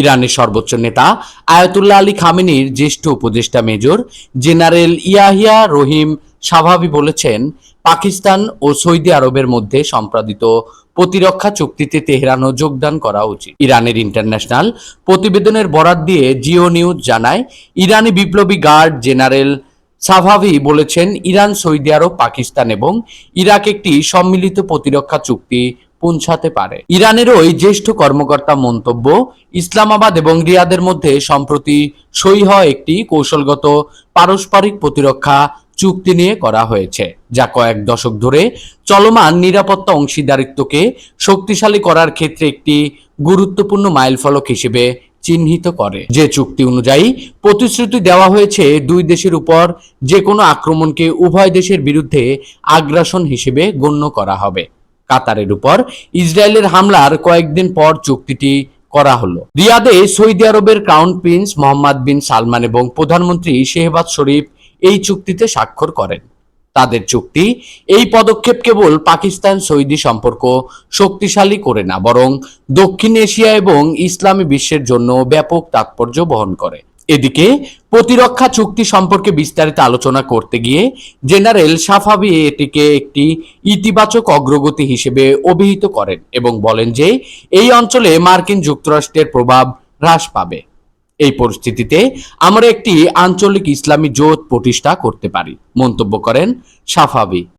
ইরানের সর্বোচ্চ নেতা আয়াতুল্লাহ আলী খামেনির জ্যেষ্ঠ উপদেষ্টা major general Yahya Rahim Safavi বলেছেন, পাকিস্তান ও সৌদি আরবের মধ্যে সম্পাদিত প্রতিরক্ষা চুক্তিতে তেহরানও যোগদান করা উচিত। ইরানের ইন্টারন্যাশনাল প্রতিবেদনের বরাত দিয়ে জিও নিউজ জানায়, ইরানি বিপ্লবী গার্ড জেনারেল সাভাভি বলেছেন, ইরান, সৌদি আরব, পাকিস্তান এবং ইরাক একটি সম্মিলিত প্রতিরক্ষা চুক্তি পৌঁছাতে পারে। ইরানের ওই জ্যেষ্ঠ কর্মকর্তা মন্তব্য, ইসলামাবাদ এবং রিয়াদের মধ্যে সম্প্রতি সই হওয়া একটি কৌশলগত পারস্পরিক প্রতিরক্ষা চুক্তি নিয়ে করা হয়েছে, যা কয়েক দশক ধরে চলমান নিরাপত্তা অংশীদারিত্বকে শক্তিশালী করার ক্ষেত্রে একটি গুরুত্বপূর্ণ মাইলফলক হিসেবে চিহ্নিত করে। যে চুক্তি অনুযায়ী প্রতিশ্রুতি দেওয়া হয়েছে, দুই দেশের উপর যে কোনো আক্রমণকে উভয় দেশের বিরুদ্ধে আগ্রাসন হিসেবে গণ্য করা হবে। কাতারের উপর। ইসরায়েলের হামলার কয়েকদিন পর চুক্তিটি করা হলো। রিয়াদে সৌদি আরবের crown prince Mohammed bin Salman এবং প্রধানমন্ত্রী শেহবাজ শরীফ এই চুক্তিতে স্বাক্ষর করেন। তাদের চুক্তি এই পদক্ষেপ কেবল পাকিস্তান সৌদি সম্পর্ক শক্তিশালী করে না, বরং দক্ষিণ এশিয়া এবং ইসলামী বিশ্বের জন্য ব্যাপক তাৎপর্য বহন করে। এদিকে প্রতিরক্ষা চুক্তি সম্পর্কে বিস্তারিত আলোচনা করতে গিয়ে জেনারেল সাফাবি এটিকে একটি ইতিবাচক অগ্রগতি হিসেবে অভিহিত করেন এবং বলেন যে এই অঞ্চলে মার্কিন যুক্তরাষ্ট্রের প্রভাব হ্রাস পাবে। এই পরিস্থিতিতে আমরা একটি আঞ্চলিক ইসলামী জোট প্রতিষ্ঠা করতে পারি, মন্তব্য করেন সাফাবি।